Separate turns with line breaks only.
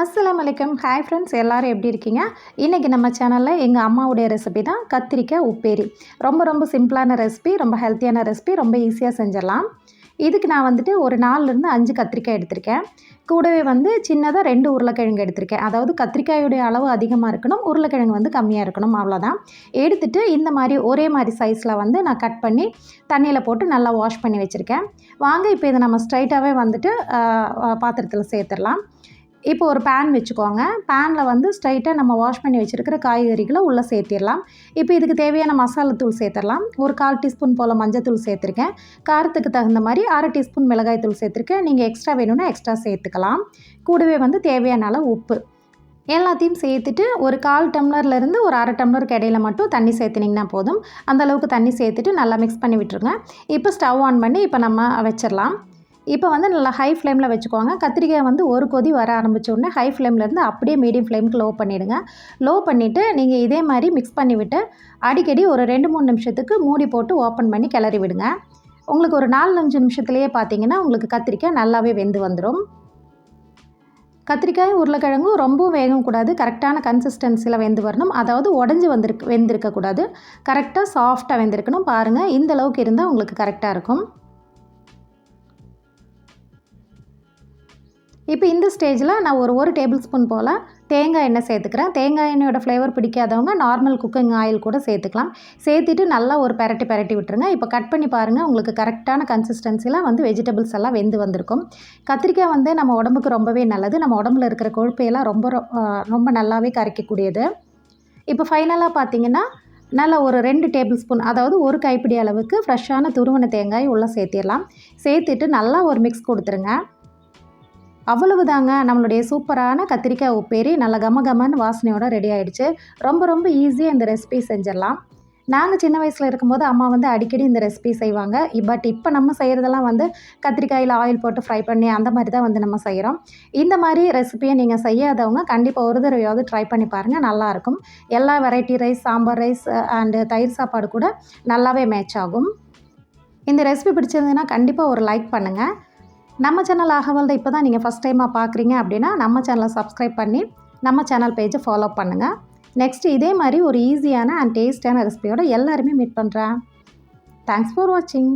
அஸ்லாம் வலைக்கம் hi friends எல்லோரும் எப்படி இருக்கீங்க? இன்றைக்கி நம்ம சேனலில் எங்கள் அம்மாவுடைய ரெசிபி தான் கத்திரிக்காய் உப்பேரி. ரொம்ப ரொம்ப சிம்பிளான ரெசிபி ரொம்ப ஹெல்த்தியான ரெசிபி ரொம்ப ஈஸியாக செஞ்சிடலாம். இதுக்கு நான் வந்துட்டு ஒரு நாலுலேருந்து அஞ்சு கத்திரிக்காய் எடுத்திருக்கேன். கூடவே வந்து சின்னதாக ரெண்டு உருளைக்கிழங்கு எடுத்திருக்கேன். அதாவது கத்திரிக்காயுடைய அளவு அதிகமாக இருக்கணும் உருளைக்கிழங்கு வந்து கம்மியாக இருக்கணும் அவ்வளோதான் எடுத்துகிட்டு இந்த மாதிரி ஒரே மாதிரி சைஸில் வந்து நான் கட் பண்ணி தண்ணியில் போட்டு நல்லா வாஷ் பண்ணி வச்சுருக்கேன். வாங்க இப்போ இதை நம்ம ஸ்ட்ரைட்டாகவே வந்துட்டு பாத்திரத்தில் சேர்த்துடலாம். இப்போ ஒரு பேன் வச்சுக்கோங்க. பேனில் வந்து ஸ்ட்ரைட்டாக நம்ம வாஷ் பண்ணி வச்சுருக்கிற காய்கறிகளை உள்ளே சேர்த்திடலாம். இப்போ இதுக்கு தேவையான மசாலா தூள் சேர்த்துடலாம். ஒரு கால் டீஸ்பூன் போல் மஞ்சத்தூள் சேர்த்துருக்கேன். காரத்துக்கு தகுந்த மாதிரி அரை டீஸ்பூன் மிளகாய் தூள் சேர்த்துருக்கேன். நீங்கள் எக்ஸ்ட்ரா வேணும்னா எக்ஸ்ட்ரா சேர்த்துக்கலாம். கூடவே வந்து தேவையான அளவு உப்பு. எல்லாத்தையும் சேர்த்துட்டு ஒரு கால் டம்ளர்லேருந்து ஒரு அரை டம்ளருக்கு இடையில மட்டும் தண்ணி சேர்த்துனிங்கன்னா போதும். அந்தளவுக்கு தண்ணி சேர்த்துட்டு நல்லா மிக்ஸ் பண்ணி விட்டுருங்க. இப்போ ஸ்டவ் ஆன் பண்ணி இப்போ நம்ம வச்சிடலாம். இப்போ வந்து நல்லா ஹை ஃப்ளேமில் வச்சுக்கோங்க. கத்திரிக்காய் வந்து ஒரு கொதி வர ஆரம்பித்தோடனே ஹை ஃப்ளேம்லேருந்து அப்படியே மீடியம் ஃப்ளேமுக்கு லோ பண்ணிவிடுங்க லோ பண்ணிவிட்டு நீங்கள் இதே மாதிரி மிக்ஸ் பண்ணிவிட்டு அடிக்கடி ஒரு ரெண்டு மூணு நிமிஷத்துக்கு மூடி போட்டு ஓப்பன் பண்ணி கிளறி விடுங்க. உங்களுக்கு ஒரு நாலு அஞ்சு நிமிஷத்துலேயே பார்த்தீங்கன்னா உங்களுக்கு கத்திரிக்காய் நல்லாவே வெந்து வந்துடும் கத்திரிக்காய் உருளைக்கிழங்கும் ரொம்பவும் வேகக்கூடாது கரெக்டான கன்சிஸ்டன்சியில் வெந்து வரணும். அதாவது உடஞ்சி வந்திருக்கு வெந்திருக்கக்கூடாது கரெக்டாக சாஃப்டாக வெந்திருக்கணும். பாருங்கள் இந்த அளவுக்கு இருந்தால் உங்களுக்கு கரெக்டாக இருக்கும். இப்போ இந்த ஸ்டேஜில் நான் ஒரு ஒரு டேபிள் ஸ்பூன் போல் தேங்காய் எண்ணெய் சேர்த்துக்கிறேன். தேங்காய் எண்ணெயோட ஃப்ளேவர் பிடிக்காதவங்க நார்மல் குக்கிங் ஆயில் கூட சேர்த்துக்கலாம். சேர்த்துட்டு நல்லா ஒரு பரட்டி பரட்டி விட்டுருங்க. இப்போ கட் பண்ணி பாருங்கள் உங்களுக்கு கரெக்டான கன்சிஸ்டன்சிலாம் வந்து வெஜிடபிள்ஸ் எல்லாம் வெந்து வந்திருக்கும். கத்திரிக்காய் வந்து நம்ம உடம்புக்கு ரொம்பவே நல்லது. நம்ம உடம்புல இருக்கிற கொழுப்பையெல்லாம் ரொம்ப ரொம்ப நல்லாவே கரைக்கக்கூடியது. இப்போ ஃபைனலாக பார்த்தீங்கன்னா நல்லா ஒரு ரெண்டு டேபிள் ஸ்பூன் அதாவது ஒரு கைப்பிடி அளவுக்கு ஃப்ரெஷ்ஷான துருவன தேங்காய் உள்ளே சேர்த்திடலாம். சேர்த்துட்டு நல்லா ஒரு மிக்ஸ் கொடுத்துருங்க. அவ்வளவு தாங்க நம்மளுடைய சூப்பரான கத்திரிக்காய் உப்பேரி நல்ல கம கமன்னு வாசனையோட ரெடி ஆகிடுச்சு ரொம்ப ரொம்ப ஈஸியாக இந்த ரெசிபி செஞ்சிடலாம். நாங்கள் சின்ன வயசில் இருக்கும்போது அம்மா வந்து அடிக்கடி இந்த ரெசிபி செய்வாங்க. பட் இப்போ நம்ம செய்கிறதெல்லாம் வந்து கத்திரிக்காயில் ஆயில் போட்டு ஃப்ரை பண்ணி அந்த மாதிரி தான் வந்து நம்ம செய்கிறோம் இந்த மாதிரி ரெசிபியை நீங்கள் செய்யாதவங்க கண்டிப்பாக ஒரு தடவையாவது ட்ரை பண்ணி பாருங்கள் நல்லாயிருக்கும் எல்லா variety rice sambar rice and தயிர் சாப்பாடு கூட நல்லாவே மேட்ச் ஆகும். இந்த ரெசிபி பிடிச்சிருந்ததுன்னா கண்டிப்பாக ஒரு லைக் பண்ணுங்கள் நம்ம சேனல் ஆகவால் இப்போ தான் நீங்கள் ஃபஸ்ட் டைமாக பார்க்குறீங்க அப்படின்னா நம்ம சேனலை சப்ஸ்கிரைப் பண்ணி நம்ம சேனல் பேஜை ஃபாலோ பண்ணுங்கள் நெக்ஸ்ட் இதே மாதிரி ஒரு ஈஸியான அண்ட் டேஸ்டியான ரெசிபியோட எல்லாருமே மீட் பண்ணுறேன் தேங்க்ஸ் ஃபார் வாட்சிங்